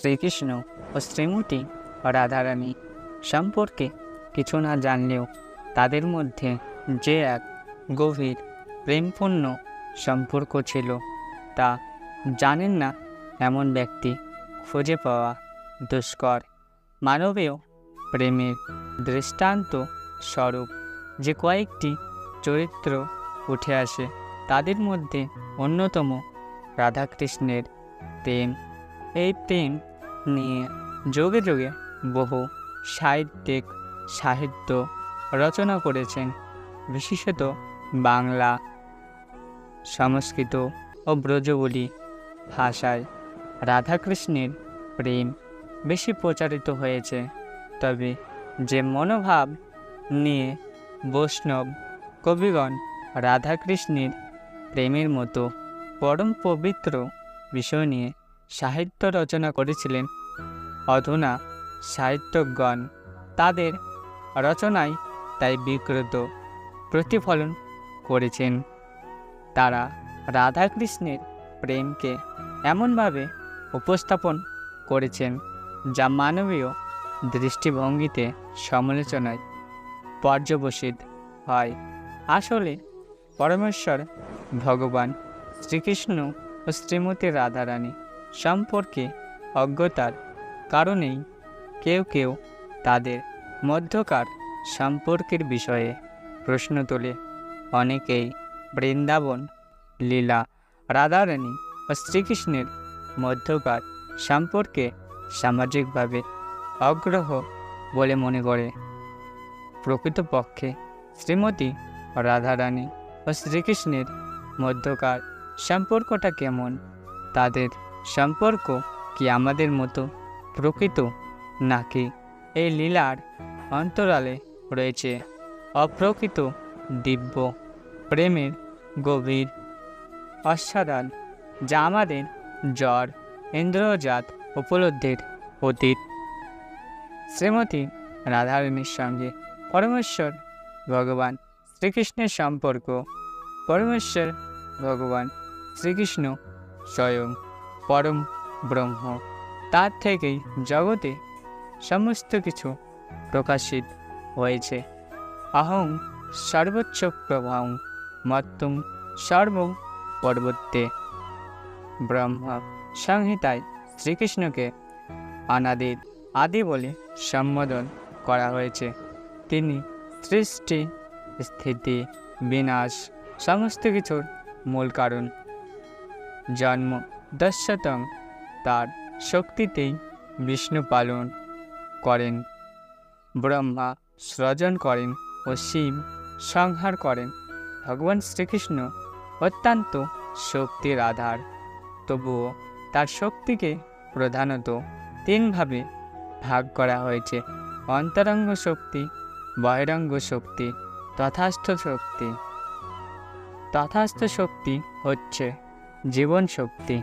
শ্রীকৃষ্ণ ও শ্রীমতী রাধারানী সম্পর্কে কিছু না জানলেও তাদের মধ্যে যে এক গভীর প্রেমপূর্ণ সম্পর্ক ছিল তা জানেন না এমন ব্যক্তি খুঁজে পাওয়া দুষ্কর। মানবীয় প্রেমের দৃষ্টান্ত স্বরূপ যে কয়েকটি চরিত্র উঠে আসে, তাদের মধ্যে অন্যতম রাধাকৃষ্ণের প্রেম। এই প্রেম নিয়ে যোগে যোগে বহু সাহিত্যিক, সাহিত্য রচনা করেছেন, বিশেষত বাংলা, সংস্কৃত ও ব্রজবলি ভাষায় রাধাকৃষ্ণের প্রেম বেশি প্রচারিত হয়েছে। তবে যে মনোভাব নিয়ে বৈষ্ণব কবিগণ রাধাকৃষ্ণের প্রেমের মতো পরম পবিত্র বিষয় নিয়ে সাহিত্য রচনা করেছিলেন। অধুনা সাহিত্যজ্ঞণ তাদের রচনায় তাই বিকৃত প্রতিফলন করেছেন। তারা রাধাকৃষ্ণের প্রেমকে এমনভাবে উপস্থাপন করেছেন, যা মানবীয় দৃষ্টিভঙ্গিতে সমালোচনায় পর্যবসিত হয়। আসলে পরমেশ্বর ভগবান শ্রীকৃষ্ণ ও শ্রীমতী রাধারানী সম্পর্কে অজ্ঞতার কারণেই কেউ কেউ তাদের মধ্যকার সম্পর্কের বিষয়ে প্রশ্ন তোলে। অনেকেই বৃন্দাবন, লীলা, রাধারানী ও শ্রীকৃষ্ণের মধ্যকার সম্পর্কে সামাজিকভাবে অগ্রহ বলে মনে করে। প্রকৃতপক্ষে শ্রীমতী রাধারানী ও শ্রীকৃষ্ণের মধ্যকার সম্পর্কটা কেমন, তাদের সম্পর্ক কি আমাদের মতো প্রকৃত নাকি এই লীলার অন্তরালে রয়েছে অপ্রকৃত দিব্য প্রেমের গভীর অস্বাদান যা আমাদের জ্বর, ইন্দ্রজাত উপলব্ধির অতীত। শ্রীমতী রাধারানীর সঙ্গে পরমেশ্বর ভগবান শ্রীকৃষ্ণের সম্পর্ক। পরমেশ্বর ভগবান শ্রীকৃষ্ণ স্বয়ং পরম ব্রহ্ম। তার থেকেই জগতে সমস্ত কিছু প্রকাশিত হয়েছে। অহং সর্বোচ্চ প্রভাং মত্তুম সর্ব পর্বতে ব্রহ্ম সংহিতায় শ্রীকৃষ্ণকে অনাদির আদি বলে সম্বোধন করা হয়েছে। তিনি সৃষ্টি, স্থিতি, বিনাশ, সমস্ত কিছুর মূল কারণ। জন্ম দশতং তার শক্তিতেই বিষ্ণু পালন করেন। ব্রহ্মা সৃজন করেন ও শিব সংহার করেন। ভগবান শ্রীকৃষ্ণ অত্যন্ত শক্তির আধার। তবুও তার শক্তিকে প্রধানত তিনভাবে ভাগ করা হয়েছে। অন্তরঙ্গ শক্তি, বহিরঙ্গ শক্তি, তথাস্থ শক্তি। তথাস্থ শক্তি হচ্ছে জীবন শক্তি।